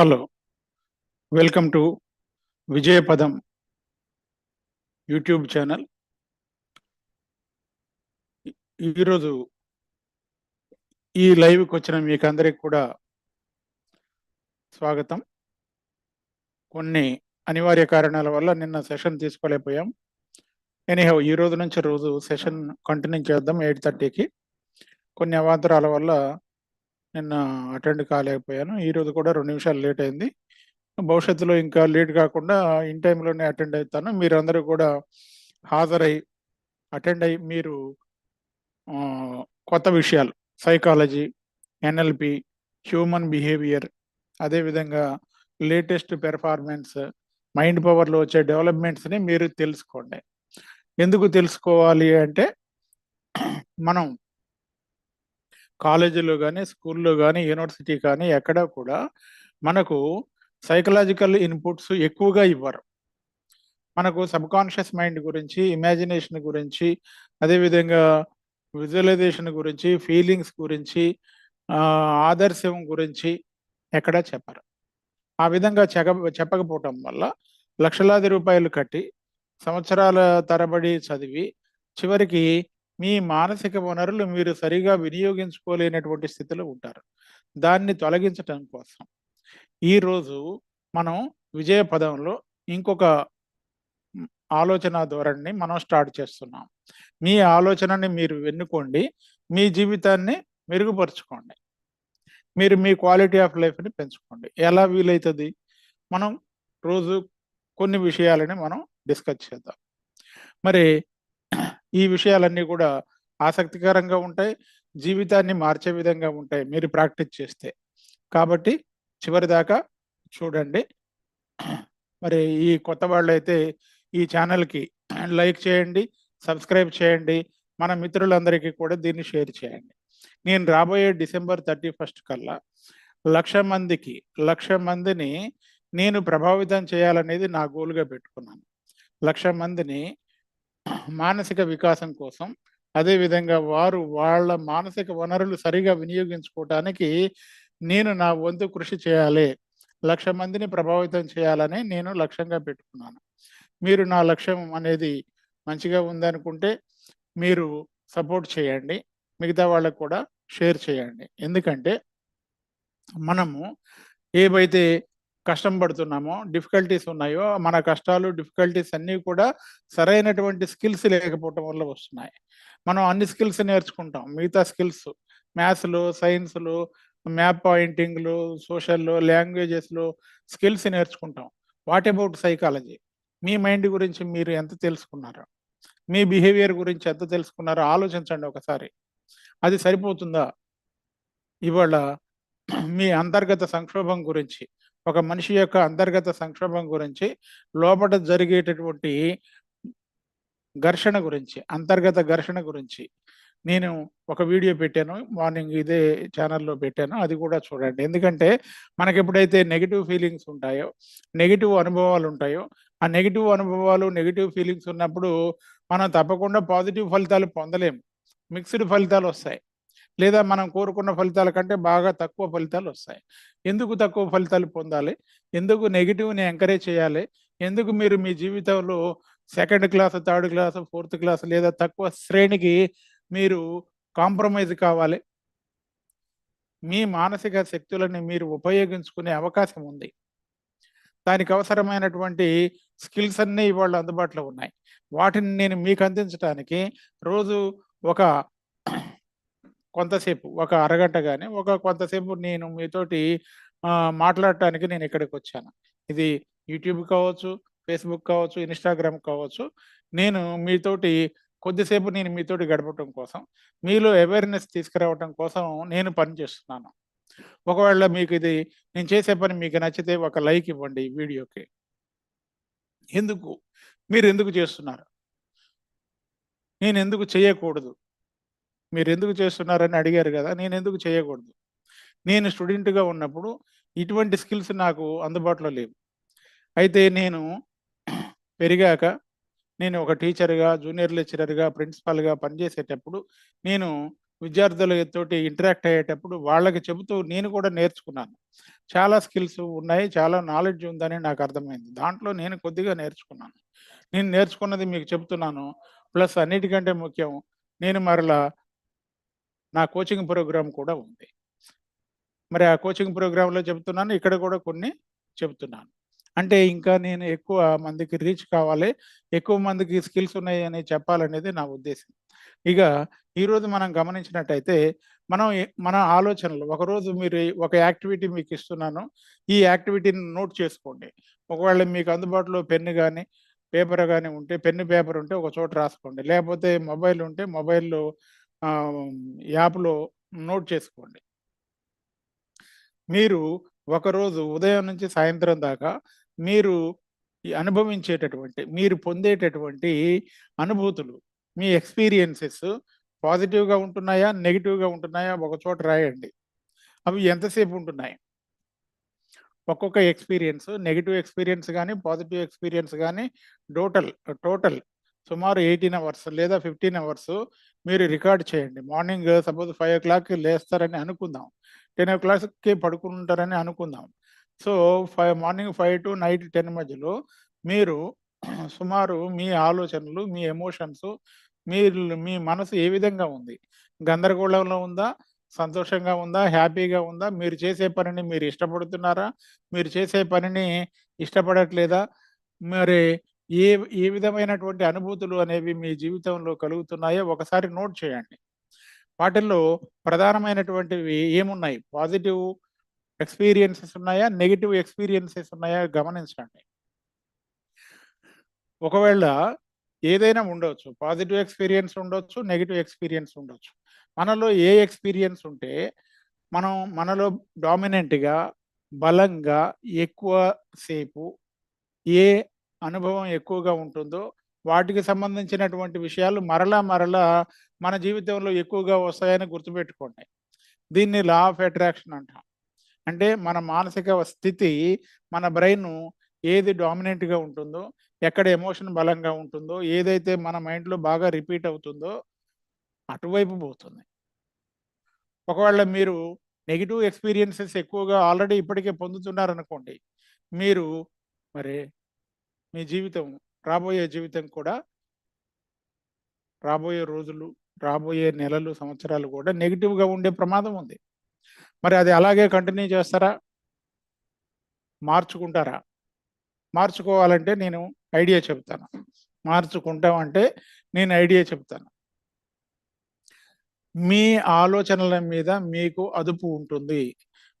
Hello welcome to Vijayapadam YouTube channel. ఈరోజు ఈ లైవ్కి వచ్చిన మీకు అందరికి కూడా స్వాగతం. కొన్ని అనివార్య కారణాల వల్ల నిన్న సెషన్ తీసుకోలేకపోయాం. ఎనీహౌ ఈ రోజు నుంచి రోజు సెషన్ కంటిన్యూ చేద్దాం ఎయిట్ థర్టీకి. కొన్ని అవాంతరాల వల్ల నిన్న అటెండ్ కాలేకపోయాను. ఈ రోజు కూడా రెండు నిమిషాలు లేట్ అయింది. భవిష్యత్తులో ఇంకా లేట్ కాకుండా ఇన్ టైంలోనే అటెండ్ అవుతాను. మీరందరూ కూడా హాజరై అటెండ్ అయ్యి మీరు కొత్త విషయాలు సైకాలజీ ఎన్ఎల్పి హ్యూమన్ బిహేవియర్ అదేవిధంగా లేటెస్ట్ పెర్ఫార్మెన్స్ మైండ్ పవర్లో వచ్చే డెవలప్మెంట్స్ని మీరు తెలుసుకోండి. ఎందుకు తెలుసుకోవాలి అంటే మనం కాలేజీలో కానీ స్కూల్లో కానీ యూనివర్సిటీ కానీ ఎక్కడ కూడా మనకు సైకలాజికల్ ఇన్పుట్స్ ఎక్కువగా ఇవ్వరు. మనకు సబ్ కాన్షియస్ మైండ్ గురించి ఇమాజినేషన్ గురించి అదేవిధంగా విజువలైజేషన్ గురించి ఫీలింగ్స్ గురించి ఆదర్శం గురించి ఎక్కడా చెప్పరు. ఆ విధంగా చెక చెప్పకపోవటం వల్ల లక్షలాది రూపాయలు కట్టి సంవత్సరాల తరబడి చదివి చివరికి మీ మానసిక వనరులు మీరు సరిగా వినియోగించుకోలేనటువంటి స్థితిలో ఉంటారు. దాన్ని తొలగించటం కోసం ఈరోజు మనం విజయ పదంలో ఇంకొక ఆలోచన ధోరణిని మనం స్టార్ట్ చేస్తున్నాం. మీ ఆలోచనని మీరు వెన్నుకోండి. మీ జీవితాన్ని మెరుగుపరుచుకోండి. మీరు మీ క్వాలిటీ ఆఫ్ లైఫ్ని పెంచుకోండి. ఎలా వీలవుతుంది మనం రోజు కొన్ని విషయాలని మనం డిస్కస్ చేద్దాం. మరి ఈ విషయాలన్నీ కూడా ఆసక్తికరంగా ఉంటాయి జీవితాన్ని మార్చే విధంగా ఉంటాయి మీరు ప్రాక్టీస్ చేస్తే. కాబట్టి చివరి దాకా చూడండి. మరి ఈ కొత్త వాళ్ళు అయితే ఈ ఛానల్కి లైక్ చేయండి సబ్స్క్రైబ్ చేయండి మన మిత్రులందరికీ కూడా దీన్ని షేర్ చేయండి. నేను రాబోయే డిసెంబర్ థర్టీ ఫస్ట్ కల్లా లక్ష మందికి లక్ష మందిని నేను ప్రభావితం చేయాలనేది నా గోల్గా పెట్టుకున్నాను. లక్ష మందిని మానసిక వికాసం కోసం అదేవిధంగా వారు వాళ్ళ మానసిక వనరులు సరిగా వినియోగించుకోవటానికి నేను నా వంతు కృషి చేయాలి లక్ష మందిని ప్రభావితం చేయాలని నేను లక్ష్యంగా పెట్టుకున్నాను. మీరు నా లక్ష్యం అనేది మంచిగా ఉందనుకుంటే మీరు సపోర్ట్ చేయండి మిగతా వాళ్ళకు కూడా షేర్ చేయండి. ఎందుకంటే మనము ఏవైతే కష్టం పడుతున్నామో డిఫికల్టీస్ ఉన్నాయో మన కష్టాలు డిఫికల్టీస్ అన్నీ కూడా సరైనటువంటి స్కిల్స్ లేకపోవటం వల్ల వస్తున్నాయి. మనం అన్ని స్కిల్స్ నేర్చుకుంటాం. మిగతా స్కిల్స్ మ్యాథ్స్లు సైన్స్లు మ్యాప్ పాయింటింగ్లు సోషల్లో లాంగ్వేజెస్లో స్కిల్స్ నేర్చుకుంటాం. వాట్ అబౌట్ సైకాలజీ మీ మైండ్ గురించి మీరు ఎంత తెలుసుకున్నారు? మీ బిహేవియర్ గురించి ఎంత తెలుసుకున్నారో ఆలోచించండి ఒకసారి. అది సరిపోతుందా? ఇవాళ మీ అంతర్గత సంక్షోభం గురించి ఒక మనిషి యొక్క అంతర్గత సంక్షోభం గురించి లోపల జరిగేటటువంటి ఘర్షణ గురించి అంతర్గత ఘర్షణ గురించి నేను ఒక వీడియో పెట్టాను మార్నింగ్ ఇదే ఛానల్లో పెట్టాను అది కూడా చూడండి. ఎందుకంటే మనకి ఎప్పుడైతే నెగిటివ్ ఫీలింగ్స్ ఉంటాయో నెగిటివ్ అనుభవాలు ఉంటాయో ఆ నెగిటివ్ అనుభవాలు నెగిటివ్ ఫీలింగ్స్ ఉన్నప్పుడు మనం తప్పకుండా పాజిటివ్ ఫలితాలు పొందలేము మిక్స్డ్ ఫలితాలు వస్తాయి. లేదా మనం కోరుకున్న ఫలితాల కంటే బాగా తక్కువ ఫలితాలు వస్తాయి. ఎందుకు తక్కువ ఫలితాలు పొందాలి? ఎందుకు నెగిటివ్ని ఎంకరేజ్ చేయాలి? ఎందుకు మీరు మీ జీవితంలో second class third class fourth class లేదా తక్కువ శ్రేణికి మీరు కాంప్రమైజ్ కావాలి? మీ మానసిక శక్తులని మీరు ఉపయోగించుకునే అవకాశం ఉంది. దానికి అవసరమైనటువంటి స్కిల్స్ అన్నీ ఇవాళ అందుబాటులో ఉన్నాయి. వాటిని నేను మీకు అందించడానికి రోజు ఒక కొంతసేపు ఒక అరగంట కానీ ఒక కొంతసేపు నేను మీతోటి మాట్లాడటానికి నేను ఇక్కడికి వచ్చాను. ఇది యూట్యూబ్ కావచ్చు ఫేస్బుక్ కావచ్చు ఇన్స్టాగ్రామ్ కావచ్చు. నేను మీతోటి కొద్దిసేపు నేను మీతోటి గడపటం కోసం మీలో అవేర్నెస్ తీసుకురావటం కోసం నేను పని చేస్తున్నాను. ఒకవేళ మీకు ఇది నేను చేసే పని మీకు నచ్చితే ఒక లైక్ ఇవ్వండి ఈ వీడియోకి. ఎందుకు? మీరు ఎందుకు చేస్తున్నారు? నేను ఎందుకు చేయకూడదు? మీరు ఎందుకు చేస్తున్నారని అడిగారు కదా నేను ఎందుకు చేయకూడదు? నేను స్టూడెంట్గా ఉన్నప్పుడు ఇటువంటి స్కిల్స్ నాకు అందుబాటులో లేవు. అయితే నేను పెరిగాక నేను ఒక టీచర్గా జూనియర్ లెక్చరర్గా ప్రిన్సిపాల్గా పనిచేసేటప్పుడు నేను విద్యార్థులతోటి ఇంటరాక్ట్ అయ్యేటప్పుడు వాళ్ళకి చెబుతూ నేను కూడా నేర్చుకున్నాను. చాలా స్కిల్స్ ఉన్నాయి చాలా నాలెడ్జ్ ఉందని నాకు అర్థమైంది. దాంట్లో నేను కొద్దిగా నేర్చుకున్నాను. నేను నేర్చుకున్నది మీకు చెబుతున్నాను. ప్లస్ అన్నిటికంటే ముఖ్యం నేను మరలా నా కోచింగ్ ప్రోగ్రామ్ కూడా ఉంది. మరి ఆ కోచింగ్ ప్రోగ్రాంలో చెబుతున్నాను ఇక్కడ కూడా కొన్ని చెబుతున్నాను అంటే ఇంకా నేను ఎక్కువ మందికి రీచ్ కావాలి ఎక్కువ మందికి స్కిల్స్ ఉన్నాయి అని చెప్పాలనేది నా ఉద్దేశం. ఇక ఈరోజు మనం గమనించినట్టయితే మనం మన ఆలోచనలు ఒకరోజు మీరు ఒక యాక్టివిటీ మీకు ఇస్తున్నాను ఈ యాక్టివిటీని నోట్ చేసుకోండి. ఒకవేళ మీకు అందుబాటులో పెన్ను కానీ పేపర్ కానీ ఉంటే పెన్ను పేపర్ ఉంటే ఒక చోట రాసుకోండి. లేకపోతే మొబైల్ ఉంటే మొబైల్లో యాప్లో నోట్ చేసుకోండి. మీరు ఒకరోజు ఉదయం నుంచి సాయంత్రం దాకా మీరు ఈ అనుభవించేటటువంటి మీరు పొందేటటువంటి అనుభూతులు మీ ఎక్స్పీరియన్సెస్ పాజిటివ్గా ఉంటున్నాయా నెగిటివ్గా ఉంటున్నాయా ఒక చోట రాయండి. అవి ఎంతసేపు ఉంటున్నాయి? ఒక్కొక్క ఎక్స్పీరియన్స్ నెగిటివ్ ఎక్స్పీరియన్స్ కానీ పాజిటివ్ ఎక్స్పీరియన్స్ కానీ టోటల్ టోటల్ సుమారు ఎయిటీన్ అవర్స్ లేదా ఫిఫ్టీన్ అవర్స్ మీరు రికార్డ్ చేయండి. మార్నింగ్ సపోజ్ ఫైవ్ ఓ క్లాక్కి లేస్తారని అనుకుందాం. టెన్ ఓ క్లాక్కి పడుకుంటారని అనుకుందాం. So five morning five to night ten మధ్యలో మీరు సుమారు మీ ఆలోచనలు మీ ఎమోషన్స్ మీరు మీ మనసు ఏ విధంగా ఉంది? గందరగోళంలో ఉందా? సంతోషంగా ఉందా? హ్యాపీగా ఉందా? మీరు చేసే పనిని మీరు ఇష్టపడుతున్నారా? మీరు చేసే పనిని ఇష్టపడట్లేదా? మరి ఏ ఏ విధమైనటువంటి అనుభూతులు అనేవి మీ జీవితంలో కలుగుతున్నాయో ఒకసారి నోట్ చేయండి. వాటిల్లో ప్రధానమైనటువంటివి ఏమున్నాయి? పాజిటివ్ ఎక్స్పీరియన్సెస్ ఉన్నాయా? నెగిటివ్ ఎక్స్పీరియన్సెస్ ఉన్నాయా? గమనించండి. ఒకవేళ ఏదైనా ఉండొచ్చు పాజిటివ్ ఎక్స్పీరియన్స్ ఉండొచ్చు నెగిటివ్ ఎక్స్పీరియన్స్ ఉండొచ్చు. మనలో ఏ ఎక్స్పీరియన్స్ ఉంటే మనం మనలో డామినెంట్గా బలంగా ఎక్కువ సేపు ఏ అనుభవం ఎక్కువగా ఉంటుందో వాటికి సంబంధించినటువంటి విషయాలు మరలా మరలా మన జీవితంలో ఎక్కువగా వస్తాయని గుర్తుపెట్టుకోండి. దీన్ని లా ఆఫ్ అట్రాక్షన్ అంటాం. అంటే మన మానసిక స్థితి మన బ్రెయిన్ ఏది డామినెంట్గా ఉంటుందో ఎక్కడ ఎమోషన్ బలంగా ఉంటుందో ఏదైతే మన మైండ్లో బాగా రిపీట్ అవుతుందో అటువైపు పోతుంది. ఒకవేళ మీరు నెగిటివ్ ఎక్స్పీరియన్సెస్ ఎక్కువగా ఆల్రెడీ ఇప్పటికే పొందుతున్నారనుకోండి మీరు మరి మీ జీవితం రాబోయే జీవితం కూడా రాబోయే రోజులు రాబోయే నెలలు సంవత్సరాలు కూడా నెగిటివ్గా ఉండే ప్రమాదం ఉంది. మరి అది అలాగే కంటిన్యూ చేస్తారా? మార్చుకుంటారా? మార్చుకోవాలంటే నేను ఐడియా చెప్తాను. మార్చుకుంటామంటే నేను ఐడియా చెప్తాను. మీ ఆలోచనల మీద మీకు అదుపు ఉంటుంది.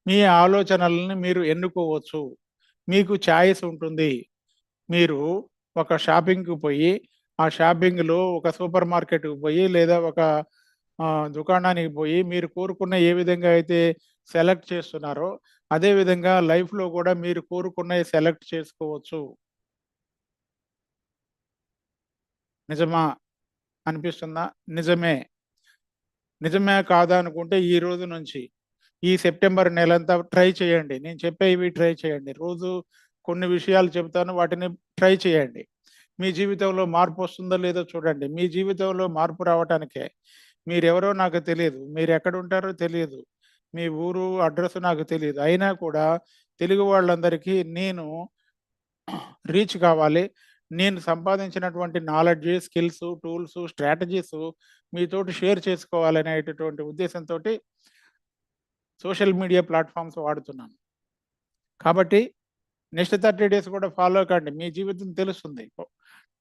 మీ ఆలోచనలని మీరు ఎన్నుకోవచ్చు. మీకు ఛాయిస్ ఉంటుంది. మీరు ఒక షాపింగ్కి పోయి ఆ షాపింగ్లో ఒక సూపర్ మార్కెట్కి పోయి లేదా ఒక దుకాణానికి పోయి మీరు కోరుకున్న ఏ విధంగా అయితే సెలెక్ట్ చేస్తున్నారో అదే విధంగా లైఫ్లో కూడా మీరు కోరుకున్నవి సెలెక్ట్ చేసుకోవచ్చు. నిజమా? అనిపిస్తుందా? నిజమే. నిజమే కాదా అనుకుంటే ఈ రోజు నుంచి ఈ సెప్టెంబర్ నెలంతా ట్రై చేయండి. నేను చెప్పేవి ట్రై చేయండి. రోజు కొన్ని విషయాలు చెబుతాను వాటిని ట్రై చేయండి. మీ జీవితంలో మార్పు వస్తుందో లేదో చూడండి. మీ జీవితంలో మార్పు రావటానికే మీరెవరో నాకు తెలియదు. మీరు ఎక్కడ ఉంటారో తెలియదు. మీ ఊరు అడ్రస్ నాకు తెలియదు. అయినా కూడా తెలుగు వాళ్ళందరికీ నేను రీచ్ కావాలి. నేను సంపాదించినటువంటి నాలెడ్జ్ స్కిల్స్ టూల్స్ స్ట్రాటజీస్ మీతోటి షేర్ చేసుకోవాలనేటటువంటి ఉద్దేశంతో సోషల్ మీడియా ప్లాట్ఫామ్స్ వాడుతున్నాను. కాబట్టి నెక్స్ట్ థర్టీ డేస్ కూడా ఫాలో కండి మీ జీవితం తెలుస్తుంది.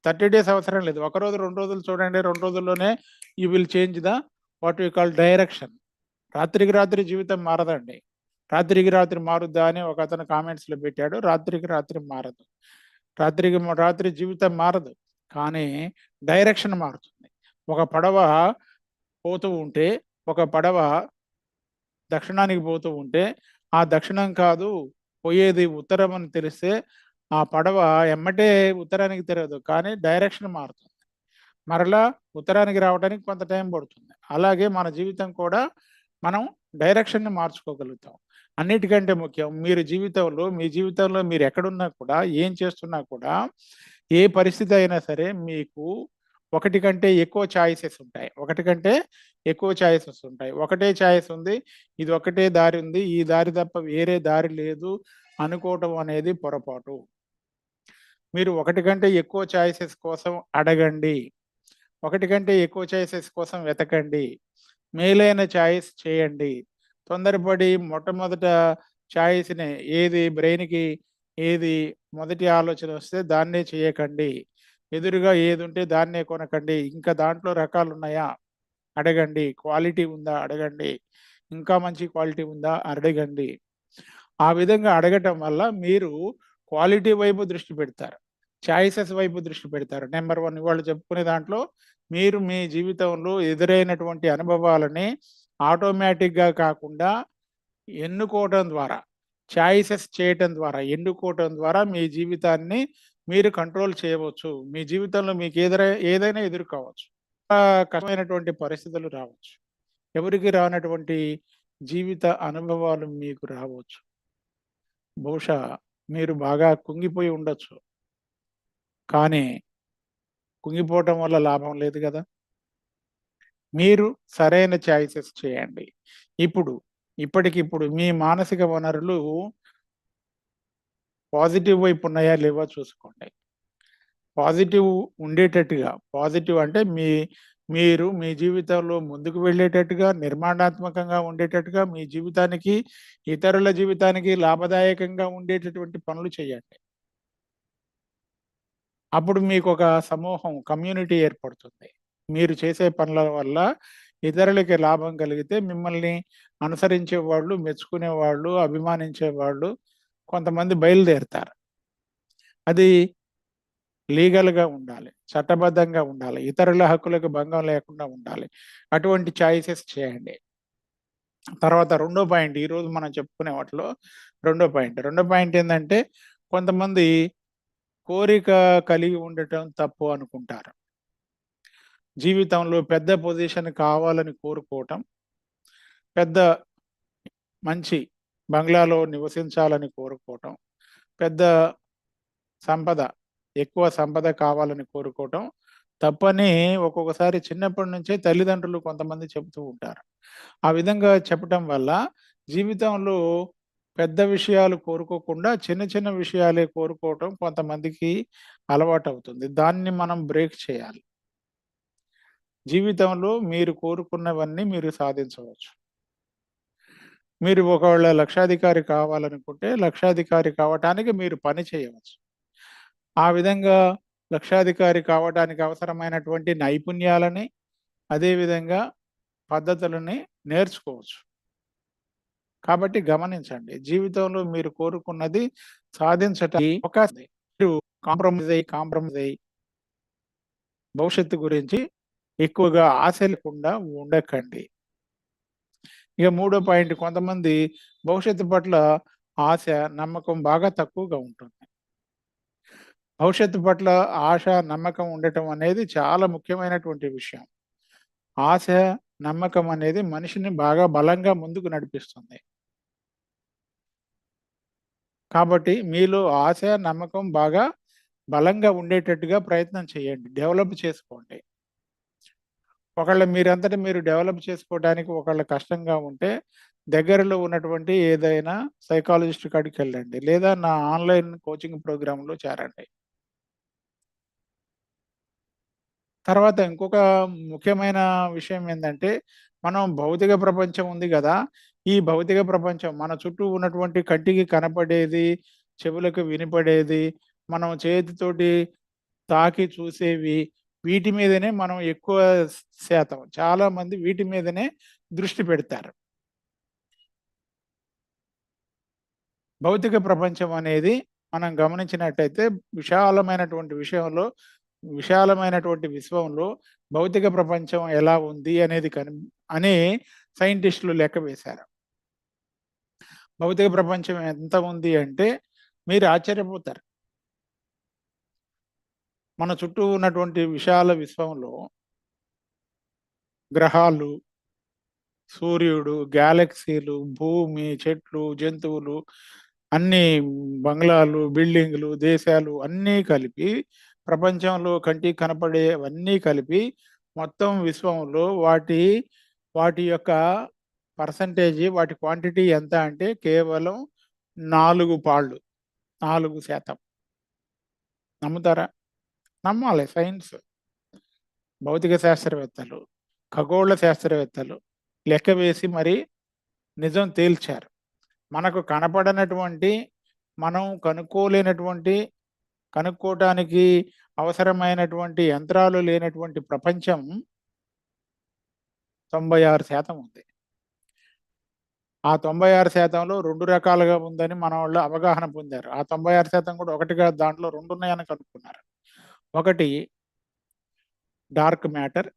థర్టీ డేస్ అవసరం లేదు. ఒక రోజు రెండు రోజులు చూడండి. రెండు రోజుల్లోనే you will change the what you call direction. రాత్రికి రాత్రి జీవితం మారదండి. రాత్రికి రాత్రి మారుద్దా అని ఒక అతను కామెంట్స్లో పెట్టాడు. రాత్రికి రాత్రి మారదు. రాత్రికి రాత్రి జీవితం మారదు. కానీ డైరెక్షన్ మారుతుంది. ఒక పడవ పోతూ ఉంటే ఒక పడవ దక్షిణానికి పోతూ ఉంటే ఆ దక్షిణం కాదు పోయేది ఉత్తరం అని తెలిస్తే ఆ పడవ ఎమ్మటే ఉత్తరానికి తెరదు కానీ డైరెక్షన్ మారుతుంది. మరలా ఉత్తరానికి రావడానికి కొంత టైం పడుతుంది. అలాగే మన జీవితం కూడా మనం డైరెక్షన్ని మార్చుకోగలుగుతాం. అన్నిటికంటే ముఖ్యం మీరు జీవితంలో మీ జీవితంలో మీరు ఎక్కడున్నా కూడా ఏం చేస్తున్నా కూడా ఏ పరిస్థితి అయినా సరే మీకు ఒకటి కంటే ఎక్కువ ఛాయిసెస్ ఉంటాయి. ఒకటి కంటే ఎక్కువ ఛాయిసెస్ ఉంటాయి. ఒకటే ఛాయిస్ ఉంది ఇది ఒకటే దారి ఉంది ఈ దారి తప్ప వేరే దారి లేదు అనుకోవటం అనేది పొరపాటు. మీరు ఒకటి కంటే ఎక్కువ ఛాయిసెస్ కోసం అడగండి. ఒకటి కంటే ఎక్కువ ఛాయిసెస్ కోసం వెతకండి. మేలైన ఛాయిస్ చేయండి. తొందరపడి మొట్టమొదట ఛాయిస్ని ఏది బ్రెయిన్కి ఏది మొదటి ఆలోచన వస్తే దాన్నే చేయకండి. ఎదురుగా ఏది ఉంటే దాన్నే కొనకండి. ఇంకా దాంట్లో రకాలు ఉన్నాయా అడగండి. క్వాలిటీ ఉందా? అడగండి. ఇంకా మంచి క్వాలిటీ ఉందా? అడగండి. ఆ విధంగా అడగటం వల్ల మీరు క్వాలిటీ వైపు దృష్టి పెడతారు. చాయిసెస్ వైపు దృష్టి పెడతారు. నెంబర్ వన్ వాళ్ళు చెప్పుకునే దాంట్లో మీరు మీ జీవితంలో ఎదురైనటువంటి అనుభవాలని ఆటోమేటిక్గా కాకుండా ఎన్నుకోవటం ద్వారా చాయిసెస్ చేయటం ద్వారా ఎన్నుకోవటం ద్వారా మీ జీవితాన్ని మీరు కంట్రోల్ చేయవచ్చు. మీ జీవితంలో మీకు ఎదురై ఏదైనా ఎదుర్కోవచ్చు కష్టమైనటువంటి పరిస్థితులు రావచ్చు. ఎవరికి రానటువంటి జీవిత అనుభవాలు మీకు రావచ్చు. బహుశా మీరు బాగా కుంగిపోయి ఉండొచ్చు. కానీ కుంగిపోవటం వల్ల లాభం లేదు కదా. మీరు సరైన చాయిసెస్ చేయండి. ఇప్పుడు ఇప్పటికిప్పుడు మీ మానసిక వనరులు పాజిటివ్ వైపు ఉన్నాయా లేవో చూసుకోండి. పాజిటివ్ ఉండేటట్టుగా పాజిటివ్ అంటే మీ మీరు మీ జీవితంలో ముందుకు వెళ్ళేటట్టుగా నిర్మాణాత్మకంగా ఉండేటట్టుగా మీ జీవితానికి ఇతరుల జీవితానికి లాభదాయకంగా ఉండేటటువంటి పనులు చేయండి. అప్పుడు మీకు ఒక సమూహం కమ్యూనిటీ ఏర్పడుతుంది. మీరు చేసే పనుల వల్ల ఇతరులకి లాభం కలిగితే మిమ్మల్ని అనుసరించే వాళ్ళు మెచ్చుకునే వాళ్ళు అభిమానించే వాళ్ళు కొంతమంది బయలుదేరుతారు. అది లీగల్గా ఉండాలి చట్టబద్ధంగా ఉండాలి ఇతరుల హక్కులకు భంగం లేకుండా ఉండాలి. అటువంటి చాయిసెస్ చేయండి. తర్వాత రెండో పాయింట్ ఈరోజు మనం చెప్పుకునే వాటిలో రెండో పాయింట్. రెండో పాయింట్ ఏంటంటే కొంతమంది కోరిక కలిగి ఉండటం తప్పు అనుకుంటారు. జీవితంలో పెద్ద పొజిషన్ కావాలని కోరుకోవటం పెద్ద మంచి బంగ్లాలో నివసించాలని కోరుకోవటం పెద్ద సంపద ఎక్కువ సంపద కావాలని కోరుకోవటం తప్పని ఒక్కొక్కసారి చిన్నప్పటి నుంచే తల్లిదండ్రులు కొంతమంది చెబుతూ ఉంటారు. ఆ విధంగా చెప్పటం వల్ల జీవితంలో పెద్ద విషయాలు కోరుకోకుండా చిన్న చిన్న విషయాలే కోరుకోవటం కొంతమందికి అలవాటు అవుతుంది దాన్ని మనం బ్రేక్ చేయాలి. జీవితంలో మీరు కోరుకున్నవన్నీ మీరు సాధించవచ్చు. మీరు ఒకవేళ లక్షాధికారి కావాలనుకుంటే లక్షాధికారి కావటానికి మీరు పని చేయవచ్చు. ఆ విధంగా లక్షాధికారి కావటానికి అవసరమైనటువంటి నైపుణ్యాలని అదేవిధంగా పద్ధతులని నేర్చుకోవచ్చు. కాబట్టి గమనించండి జీవితంలో మీరు కోరుకున్నది సాధించటానికి అవకాశం మీరు కాంప్రమైజ్ అయ్యి కాంప్రమైజ్ అయ్యి భవిష్యత్తు గురించి ఎక్కువగా ఆశ లేకుండా ఉండకండి. ఇక మూడో పాయింట్ కొంతమంది భవిష్యత్తు పట్ల ఆశ నమ్మకం బాగా తక్కువగా ఉంటుంది. భవిష్యత్తు పట్ల ఆశ నమ్మకం ఉండటం అనేది చాలా ముఖ్యమైనటువంటి విషయం. ఆశ నమ్మకం అనేది మనిషిని బాగా బలంగా ముందుకు నడిపిస్తుంది. కాబట్టి మీలో ఆశ నమ్మకం బాగా బలంగా ఉండేటట్టుగా ప్రయత్నం చేయండి. డెవలప్ చేసుకోండి. ఒకళ్ళ మీరంతటా మీరు డెవలప్ చేసుకోవడానికి ఒకళ్ళ కష్టంగా ఉంటే దగ్గరలో ఉన్నటువంటి ఏదైనా సైకాలజిస్ట్ కాడికి వెళ్ళండి. లేదా నా ఆన్లైన్ కోచింగ్ ప్రోగ్రాంలో చేరండి. తర్వాత ఇంకొక ముఖ్యమైన విషయం ఏంటంటే మనం భౌతిక ప్రపంచం ఉంది కదా ఈ భౌతిక ప్రపంచం మన చుట్టూ ఉన్నటువంటి కంటికి కనపడేది చెవులకు వినిపడేది మనం చేతితోటి తాకి చూసేవి వీటి మీదనే మనం ఎక్కువ శాతం చాలా మంది వీటి మీదనే దృష్టి పెడతారు. భౌతిక ప్రపంచం అనేది మనం గమనించినట్టయితే విశాలమైనటువంటి విషయంలో విశాలమైనటువంటి విశ్వంలో భౌతిక ప్రపంచం ఎలా ఉంది అనేది కని అని సైంటిస్టులు లెక్క వేశారు. భౌతిక ప్రపంచం ఎంత ఉంది అంటే మీరు ఆశ్చర్యపోతారు. మన చుట్టూ ఉన్నటువంటి విశాల విశ్వంలో గ్రహాలు సూర్యుడు గ్యాలక్సీలు భూమి చెట్లు జంతువులు అన్ని బంగ్లాలు బిల్డింగ్లు దేశాలు అన్నీ కలిపి ప్రపంచంలో కంటికి కనపడేవన్నీ కలిపి మొత్తం విశ్వంలో వాటి వాటి యొక్క పర్సంటేజ్ వాటి క్వాంటిటీ ఎంత అంటే కేవలం నాలుగు పాళ్ళు నాలుగు శాతం. నమ్ముతారా? నమ్మాలి. సైన్స్ భౌతిక శాస్త్రవేత్తలు ఖగోళ శాస్త్రవేత్తలు లెక్క వేసి మరి నిజం తేల్చారు. మనకు కనపడనటువంటి మనం కనుక్కోలేనటువంటి కనుక్కోవటానికి అవసరమైనటువంటి యంత్రాలు లేనటువంటి ప్రపంచం తొంభై ఆరు శాతం ఉంది. ఆ తొంభై ఆరు శాతంలో రెండు రకాలుగా ఉందని మన వాళ్ళు అవగాహన పొందారు. ఆ తొంభై ఆరు శాతం కూడా ఒకటిగా దాంట్లో రెండు ఉన్నాయని కనుక్కున్నారు. ఒకటి డార్క్ మ్యాటర్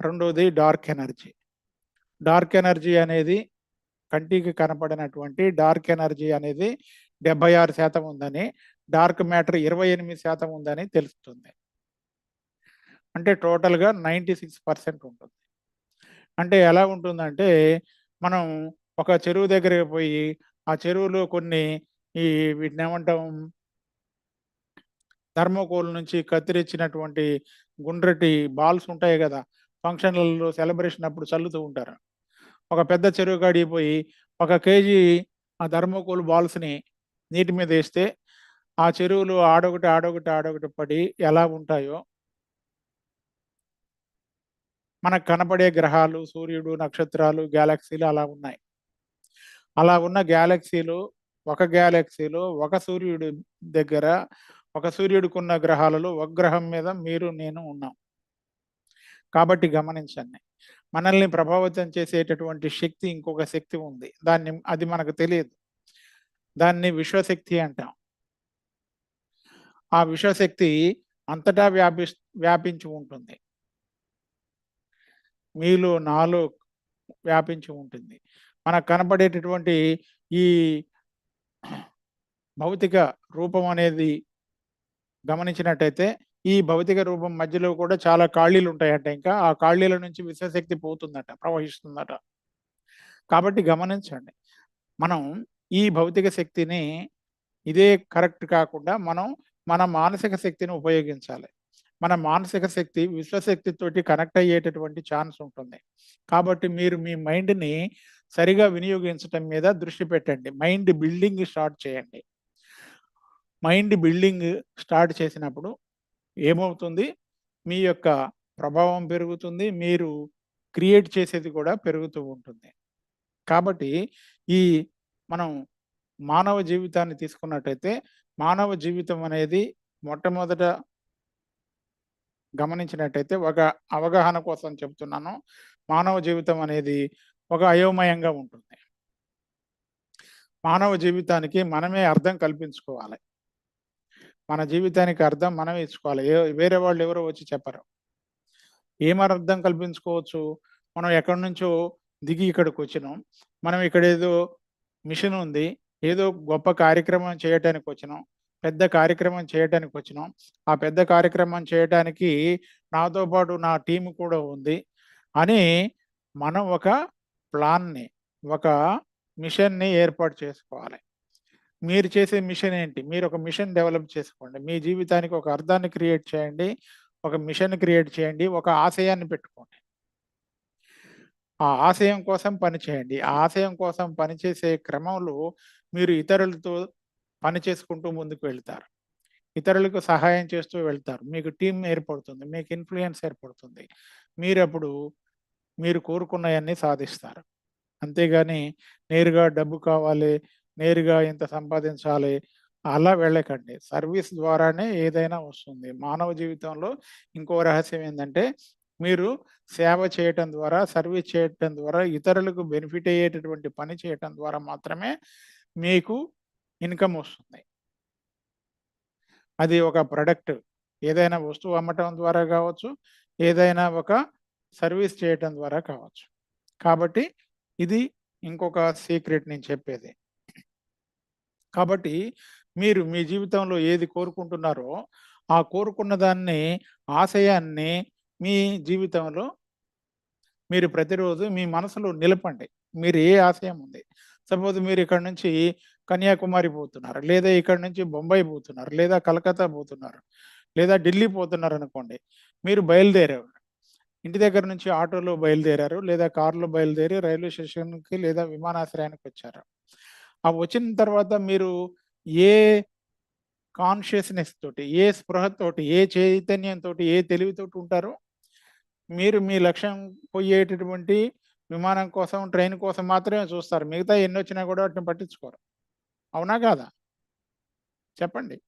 రెండోది డార్క్ ఎనర్జీ. డార్క్ ఎనర్జీ అనేది కంటికి కనపడినటువంటి డార్క్ ఎనర్జీ అనేది డెబ్బై ఆరు శాతం ఉందని డార్క్ మ్యాటర్ ఇరవై ఎనిమిది శాతం ఉందని తెలుస్తుంది. అంటే టోటల్గా నైంటీ సిక్స్ పర్సెంట్ ఉంటుంది. అంటే ఎలా ఉంటుందంటే మనం ఒక చెరువు దగ్గరికి పోయి ఆ చెరువులో కొన్ని ఈ వీటిని ఏమంటాం థర్మోకోల్ నుంచి కత్తిరించినటువంటి గుండ్రటి బాల్స్ ఉంటాయి కదా ఫంక్షన్లలో సెలబ్రేషన్ అప్పుడు చల్లుతూ ఉంటారు. ఒక పెద్ద చెరువు కాడికి పోయి ఒక కేజీ ఆ థర్మోకోల్ బాల్స్ని నీటి మీద వేస్తే ఆ చెరువులు ఆడొకటి ఆడొకటి ఆడొకటి పడి ఎలా ఉంటాయో మనకు కనపడే గ్రహాలు సూర్యుడు నక్షత్రాలు గ్యాలక్సీలు అలా ఉన్నాయి. అలా ఉన్న గ్యాలక్సీలు ఒక గ్యాలక్సీలో ఒక సూర్యుడి దగ్గర ఒక సూర్యుడికి ఉన్న గ్రహాలలో ఒక గ్రహం మీద మీరు నేను ఉన్నాం. కాబట్టి గమనించండి. మనల్ని ప్రభావితం చేసేటటువంటి శక్తి ఇంకొక శక్తి ఉంది. దాన్ని అది మనకు తెలియదు. దాన్ని విశ్వశక్తి అంటాం. ఆ విశ్వశక్తి అంతటా వ్యాపి వ్యాపించి ఉంటుంది. మీలో నాలో వ్యాపించి ఉంటుంది. మనకు కనపడేటటువంటి ఈ భౌతిక రూపం అనేది గమనించినట్టయితే ఈ భౌతిక రూపం మధ్యలో కూడా చాలా ఖాళీలు ఉంటాయట ఇంకా. ఆ ఖాళీల నుంచి విశ్వశక్తి పోతుందట ప్రవహిస్తుందట. కాబట్టి గమనించండి. మనం ఈ భౌతిక శక్తిని ఇదే కరెక్ట్ కాకుండా మనం మన మానసిక శక్తిని ఉపయోగించాలి. మన మానసిక శక్తి విశ్వశక్తితోటి కనెక్ట్ అయ్యేటటువంటి ఛాన్స్ ఉంటుంది. కాబట్టి మీరు మీ మైండ్ని సరిగా వినియోగించటం మీద దృష్టి పెట్టండి. మైండ్ బిల్డింగ్ స్టార్ట్ చేయండి. మైండ్ బిల్డింగ్ స్టార్ట్ చేసినప్పుడు ఏమవుతుంది? మీ యొక్క ప్రభావం పెరుగుతుంది. మీరు క్రియేట్ చేసేది కూడా పెరుగుతూ ఉంటుంది. కాబట్టి ఈ మనం మానవ జీవితాన్ని తీసుకున్నట్టయితే మానవ జీవితం అనేది మొట్టమొదట గమనించినట్టయితే ఒక అవగాహన కోసం చెప్తున్నాను. మానవ జీవితం అనేది ఒక అయోమయంగా ఉంటుంది. మానవ జీవితానికి మనమే అర్థం కల్పించుకోవాలి. మన జీవితానికి అర్థం మనమే ఇచ్చుకోవాలి. ఏ- వేరే వాళ్ళు ఎవరో వచ్చి చెప్పరు. ఏమని అర్థం కల్పించుకోవచ్చు? మనం ఎక్కడి నుంచో దిగి ఇక్కడికి వచ్చినాం. మనం ఇక్కడ ఏదో మిషన్ ఉంది. ఏదో గొప్ప కార్యక్రమం చేయటానికి వచ్చినాం. పెద్ద కార్యక్రమం చేయటానికి వచ్చినాం. ఆ పెద్ద కార్యక్రమం చేయటానికి నాతో పాటు నా టీం కూడా ఉంది అని మనం ఒక ప్లాన్ని ఒక మిషన్ని ఏర్పాటు చేసుకోవాలి. మీరు చేసే మిషన్ ఏంటి? మీరు ఒక మిషన్ డెవలప్ చేసుకోండి. మీ జీవితానికి ఒక అర్థాన్ని క్రియేట్ చేయండి. ఒక మిషన్ క్రియేట్ చేయండి. ఒక ఆశయాన్ని పెట్టుకోండి. ఆ ఆశయం కోసం పనిచేయండి ఆ ఆశయం కోసం పనిచేసే క్రమంలో మీరు ఇతరులతో పని చేసుకుంటూ ముందుకు వెళ్తారు. ఇతరులకు సహాయం చేస్తూ వెళ్తారు. మీకు టీం ఏర్పడుతుంది. మీకు ఇన్ఫ్లుయెన్స్ ఏర్పడుతుంది. మీరు అప్పుడు మీరు కోరుకున్నవన్నీ సాధిస్తారు. అంతేగాని నేరుగా డబ్బు కావాలి నేరుగా ఇంత సంపాదించాలి అలా వెళ్ళకండి. సర్వీస్ ద్వారానే ఏదైనా వస్తుంది. మానవ జీవితంలో ఇంకో రహస్యం ఏంటంటే మీరు సేవ చేయటం ద్వారా సర్వీస్ చేయటం ద్వారా ఇతరులకు బెనిఫిట్ అయ్యేటటువంటి పని చేయటం ద్వారా మాత్రమే మీకు ఇన్కమ్ వస్తుంది. అది ఒక ప్రొడక్ట్. ఏదైనా వస్తువు అమ్మటం ద్వారా కావచ్చు ఏదైనా ఒక సర్వీస్ చేయటం ద్వారా కావచ్చు. కాబట్టి ఇది ఇంకొక సీక్రెట్ నేను చెప్పేది. కాబట్టి మీరు మీ జీవితంలో ఏది కోరుకుంటున్నారో ఆ కోరుకున్న దాన్ని ఆశయాన్ని మీ జీవితంలో మీరు ప్రతిరోజు మీ మనసులో నిలపండి. మీరు ఏ ఆశయం ఉంది? సపోజ్ మీరు ఇక్కడ నుంచి కన్యాకుమారి పోతున్నారు లేదా ఇక్కడ నుంచి బొంబాయి పోతున్నారు లేదా కలకత్తా పోతున్నారు లేదా ఢిల్లీ పోతున్నారు అనుకోండి మీరు బయలుదేరారు. ఇంటి దగ్గర నుంచి ఆటోలో బయలుదేరారు లేదా కారులో బయలుదేరి రైల్వే స్టేషన్కి లేదా విమానాశ్రయానికి వచ్చారు. ఆ వచ్చిన తర్వాత మీరు ఏ కాన్షియస్నెస్ తోటి ఏ స్పృహతోటి ఏ చైతన్యంతో ఏ తెలివితోటి ఉంటారో మీరు మీ లక్ష్యం పోయేటటువంటి విమానం కోసం ట్రైన్ కోసం మాత్రమే చూస్తారు. మిగతా ఎన్ని వచ్చినా కూడా వాటిని పట్టించుకోరు. అవునా కాదా? చెప్పండి.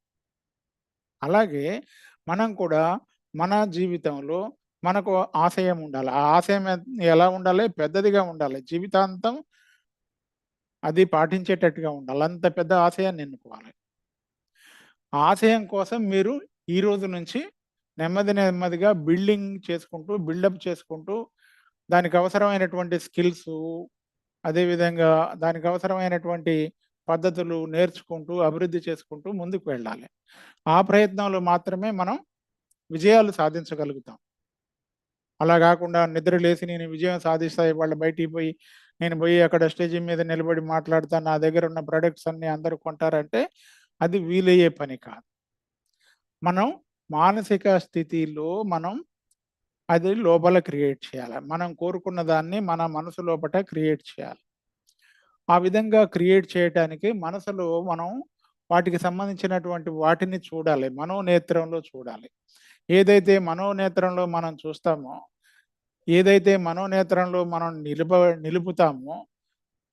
అలాగే మనం కూడా మన జీవితంలో మనకు ఆశయం ఉండాలి. ఆ ఆశయం ఎలా ఉండాలి? పెద్దదిగా ఉండాలి. జీవితాంతం అది పాటించేటట్టుగా ఉండాలి. అంత పెద్ద ఆశయాన్ని ఎన్నుకోవాలి. ఆశయం కోసం మీరు ఈ రోజు నుంచి నెమ్మది నెమ్మదిగా బిల్డింగ్ చేసుకుంటూ బిల్డప్ చేసుకుంటూ దానికి అవసరమైనటువంటి స్కిల్స్ అదేవిధంగా దానికి అవసరమైనటువంటి పద్ధతులు నేర్చుకుంటూ అభివృద్ధి చేసుకుంటూ ముందుకు వెళ్ళాలి. ఆ ప్రయత్నంలో మాత్రమే మనం విజయాలు సాధించగలుగుతాం. అలా కాకుండా నిద్ర లేసి నేను విజయం సాధిస్తాయి వాళ్ళు బయటికి పోయి నేను పోయి అక్కడ స్టేజ్ మీద నిలబడి మాట్లాడతా నా దగ్గర ఉన్న ప్రొడక్ట్స్ అన్ని అందరూ కొంటారంటే అది వీలయ్యే పని కాదు. మనం మానసిక స్థితిలో మనం అది లోపల క్రియేట్ చేయాలి. మనం కోరుకున్న దాన్ని మన మనసు లోపల క్రియేట్ చేయాలి. ఆ విధంగా క్రియేట్ చేయటానికి మనసులో మనం వాటికి సంబంధించినటువంటి వాటిని చూడాలి. మనోనేత్రంలో చూడాలి. ఏదైతే మనోనేత్రంలో మనం చూస్తామో ఏదైతే మనోనేత్రంలో మనం నిలుప నిలుపుతామో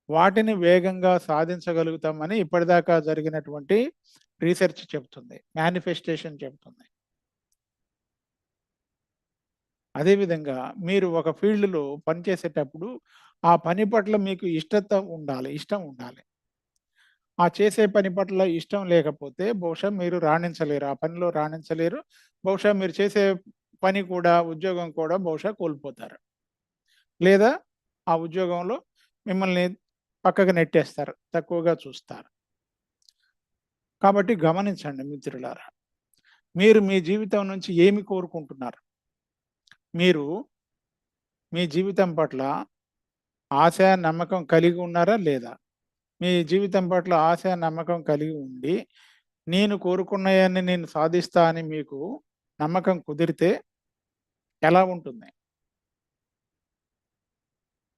వాటిని వేగంగా సాధించగలుగుతామని ఇప్పటిదాకా జరిగినటువంటి రీసెర్చ్ చెప్తుంది. మేనిఫెస్టేషన్ చెప్తుంది. అదేవిధంగా మీరు ఒక ఫీల్డ్లో పనిచేసేటప్పుడు ఆ పని పట్ల మీకు ఇష్టత ఉండాలి ఇష్టం ఉండాలి. ఆ చేసే పని పట్ల ఇష్టం లేకపోతే బహుశా మీరు రాణించలేరు ఆ పనిలో రాణించలేరు. బహుశా మీరు చేసే పని కూడా ఉద్యోగం కూడా బహుశా కోల్పోతారు. లేదా ఆ ఉద్యోగంలో మిమ్మల్ని పక్కకు నెట్టేస్తారు తక్కువగా చూస్తారు. కాబట్టి గమనించండి మిత్రులారా మీరు మీ జీవితం నుంచి ఏమి కోరుకుంటున్నారు? మీరు మీ జీవితం పట్ల ఆశ నమ్మకం కలిగి ఉన్నారా లేదా? మీ జీవితం పట్ల ఆశ నమ్మకం కలిగి ఉండి నేను కోరుకున్నాయని నేను సాధిస్తా అని మీకు నమ్మకం కుదిరితే ఎలా ఉంటుంది?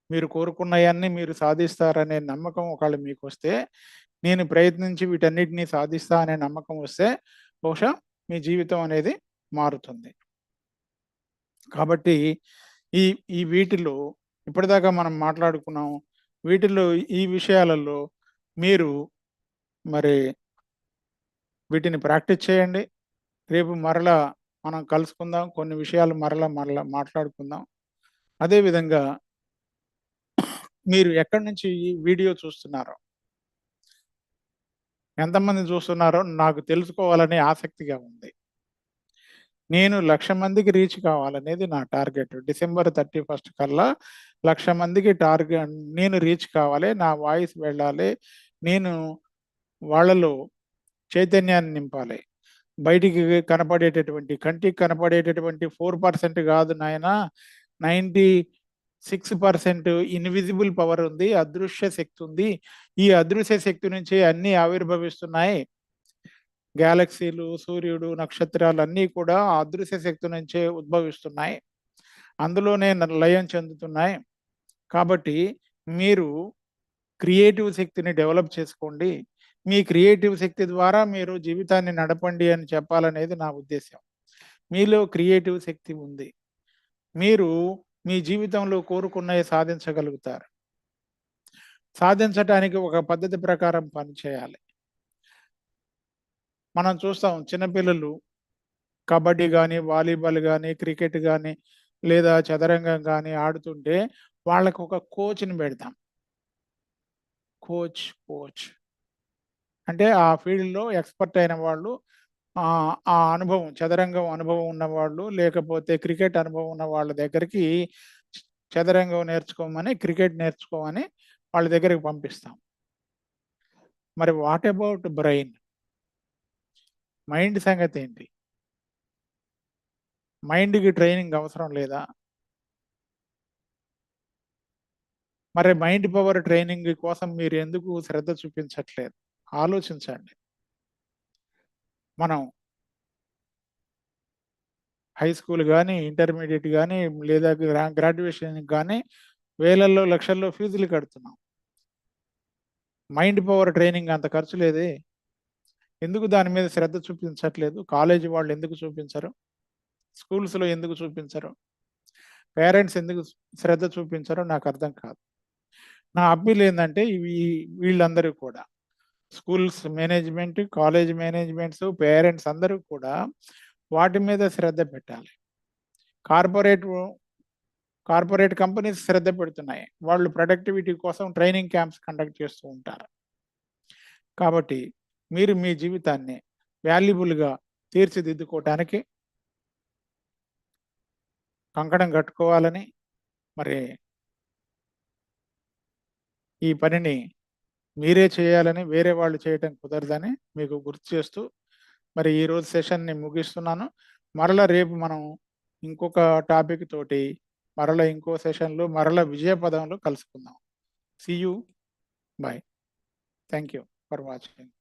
మీరు కోరుకున్నాయన్నీ మీరు సాధిస్తారనే నమ్మకం ఒకవేళ మీకు వస్తే నేను ప్రయత్నించి వీటన్నిటిని సాధిస్తా అనే నమ్మకం వస్తే బహుశా మీ జీవితం అనేది మారుతుంది. కాబట్టి ఈ ఈ వీటిలో ఇప్పటిదాకా మనం మాట్లాడుకున్నాం. వీటిలో ఈ విషయాలలో మీరు మరి వీటిని ప్రాక్టీస్ చేయండి. రేపు మరలా మనం కలుసుకుందాం. కొన్ని విషయాలు మరలా మరలా మాట్లాడుకుందాం. అదేవిధంగా మీరు ఎక్కడి నుంచి ఈ వీడియో చూస్తున్నారో ఎంతమంది చూస్తున్నారో నాకు తెలుసుకోవాలనే ఆసక్తిగా ఉంది. నేను లక్ష మందికి రీచ్ కావాలనేది నా టార్గెట్ డిసెంబర్ థర్టీ ఫస్ట్ కల్లా లక్ష మందికి టార్గెట్ నేను రీచ్ కావాలి నా వాయిస్ వెళ్ళాలి నేను వాళ్ళలో చైతన్యాన్ని నింపాలి. బయటికి కనపడేటటువంటి కంటికి కనపడేటటువంటి ఫోర్ పర్సెంట్ కాదు నాయన ninety six percent invisible power ఉంది అదృశ్య శక్తి ఉంది. ఈ అదృశ్య శక్తి నుంచి అన్నీ ఆవిర్భవిస్తున్నాయి. గ్యాలక్సీలు సూర్యుడు నక్షత్రాలు అన్నీ కూడా అదృశ్య శక్తి నుంచే ఉద్భవిస్తున్నాయి. అందులోనే న- లయం చెందుతున్నాయి. కాబట్టి మీరు క్రియేటివ్ శక్తిని డెవలప్ చేసుకోండి. మీ క్రియేటివ్ శక్తి ద్వారా మీరు జీవితాన్ని నడపండి అని చెప్పాలనేది నా ఉద్దేశం మీలో క్రియేటివ్ శక్తి ఉంది. మీరు మీ జీవితంలో కోరుకున్నవి సాధించగలుగుతారు. సాధించటానికి ఒక పద్ధతి ప్రకారం పనిచేయాలి. మనం చూస్తాం చిన్నపిల్లలు కబడ్డీ కానీ వాలీబాల్ కానీ క్రికెట్ కానీ లేదా చదరంగం కానీ ఆడుతుంటే వాళ్ళకు ఒక కోచ్ని పెడతాం. Coach coach. అంటే ఆ ఫీల్డ్లో ఎక్స్పర్ట్ అయిన వాళ్ళు ఆ అనుభవం చదరంగం అనుభవం ఉన్నవాళ్ళు లేకపోతే క్రికెట్ అనుభవం ఉన్న వాళ్ళ దగ్గరికి చదరంగం నేర్చుకోమని క్రికెట్ నేర్చుకోమని వాళ్ళ దగ్గరికి పంపిస్తాం. మరి వాట్ అబౌట్ బ్రెయిన్? మైండ్ సంగతి ఏంటి? మైండ్కి ట్రైనింగ్ అవసరం లేదా? మరి మైండ్ పవర్ ట్రైనింగ్ కోసం మీరు ఎందుకు శ్రద్ధ చూపించట్లేదు? ఆలోచించండి. మనం హై స్కూల్ కానీ ఇంటర్మీడియట్ కానీ లేదా గ్రాడ్యుయేషన్ కానీ వేలల్లో లక్షల్లో ఫీజులు కడుతున్నాం. మైండ్ పవర్ ట్రైనింగ్ అంత ఖర్చు లేదే? ఎందుకు దాని మీద శ్రద్ధ చూపించట్లేదు? కాలేజీ వాళ్ళు ఎందుకు చూపించరు? స్కూల్స్లో ఎందుకు చూపించరు? పేరెంట్స్ ఎందుకు శ్రద్ధ చూపించరో నాకు అర్థం కాదు. నా అప్పీల్ ఏంటంటే ఇవి వీళ్ళందరూ కూడా. Schools management college managements parents అందరూ కూడా వాటి మీద శ్రద్ధ పెట్టాలి. కార్పొరేట్ కార్పొరేట్ కంపెనీస్ శ్రద్ధ పెడుతున్నాయి. వాళ్ళు ప్రొడక్టివిటీ కోసం ట్రైనింగ్ క్యాంప్స్ కండక్ట్ చేస్తూ ఉంటారు. కాబట్టి మీరు మీ జీవితాన్ని వాల్యుబుల్గా తీర్చిదిద్దుకోవటానికి కంకణం కట్టుకోవాలని మరి ఈ పనిని మీరే చేయాలని వేరే వాళ్ళు చేయటం కుదరదని మీకు గుర్తు చేస్తూ మరి ఈ రోజు సెషన్ని ముగిస్తున్నాను. మరలా రేపు మనం ఇంకొక టాపిక్ తోటి మరలా ఇంకో సెషన్లో మరలా విజయ పదంలో కలుసుకుందాం. See you bye thank you for watching